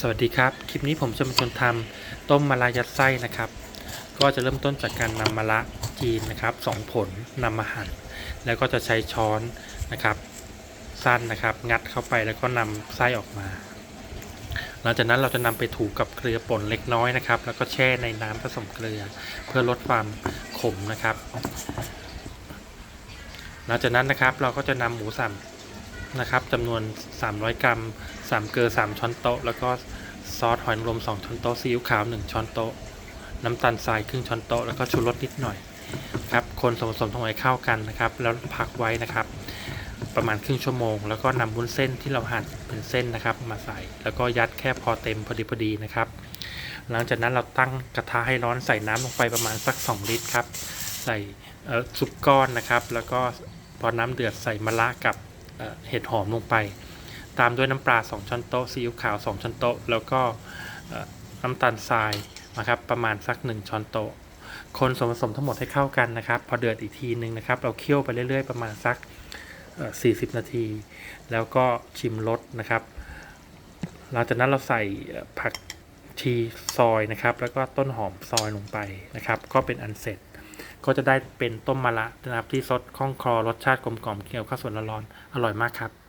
สวัสดีครับ คลิปนี้ผมจะมาชวนทำต้มมะระยัดไส้นะครับ ก็จะเริ่มต้นจากการนำมะระจีนนะครับสองผลนำมาหั่นแล้วก็จะใช้ช้อนนะครับ สั้นนะครับ งัดเข้าไปแล้วก็นำไส้ออกมา หลังจากนั้นเราจะนำไปถูกับเกลือป่นเล็กน้อยนะครับ แล้วก็แช่ในน้ำผสมเกลือ เพื่อลดความขมนะครับ หลังจากนั้นนะครับเราก็จะนำหมูสับ นะครับจำนวน 300 กรัม 3 เกลือ 3 ช้อนโต๊ะ แล้วก็ซอสหอยนางรม 2 ช้อนโต๊ะ ซีอิ๊วขาว 1 ช้อนโต๊ะ น้ำตาลทรายครึ่งช้อนโต๊ะ แล้วก็ชูรสนิดหน่อยครับ คนส่วนผสมทั้งหมดเข้ากันนะครับ แล้วพักไว้นะครับ ประมาณครึ่งชั่วโมง แล้วก็นำวุ้นเส้นที่เราหั่นเป็นเส้นนะครับ มาใส่ แล้วก็ยัดแค่พอเต็มพอดีพอดีนะครับ หลังจากนั้นเราตั้งกระทะให้ร้อนใส่น้ำลงไปประมาณสัก 2 ลิตรครับ ใส่ซุปก้อนนะครับ แล้วก็พอน้ำเดือดใส่มะระกับ เห็ดหอมลงไป ตามด้วยน้ำปลา 2 ช้อนโต๊ะซีอิ๊วขาว 2 ช้อนโต๊ะ แล้วก็น้ำตาลทรายนะครับประมาณสัก 1 ช้อนโต๊ะ คนส่วนผสมทั้งหมดให้เข้ากันนะครับ พอเดือดอีกทีนึงนะครับ เราเคี่ยวไปเรื่อยๆประมาณสักเอ่อ40 นาที แล้วก็ชิมรสนะครับ หลังจากนั้นเราใส่ผักชีซอยนะครับ แล้วก็ต้นหอมซอยลงไปนะครับ ก็เป็นอันเสร็จ ก็จะได้เป็นต้มมะระนะครับที่ซดคล่องคลอรสชาติกลมกล่อมเคี่ยวข้าวสวยร้อนๆอร่อยมากครับ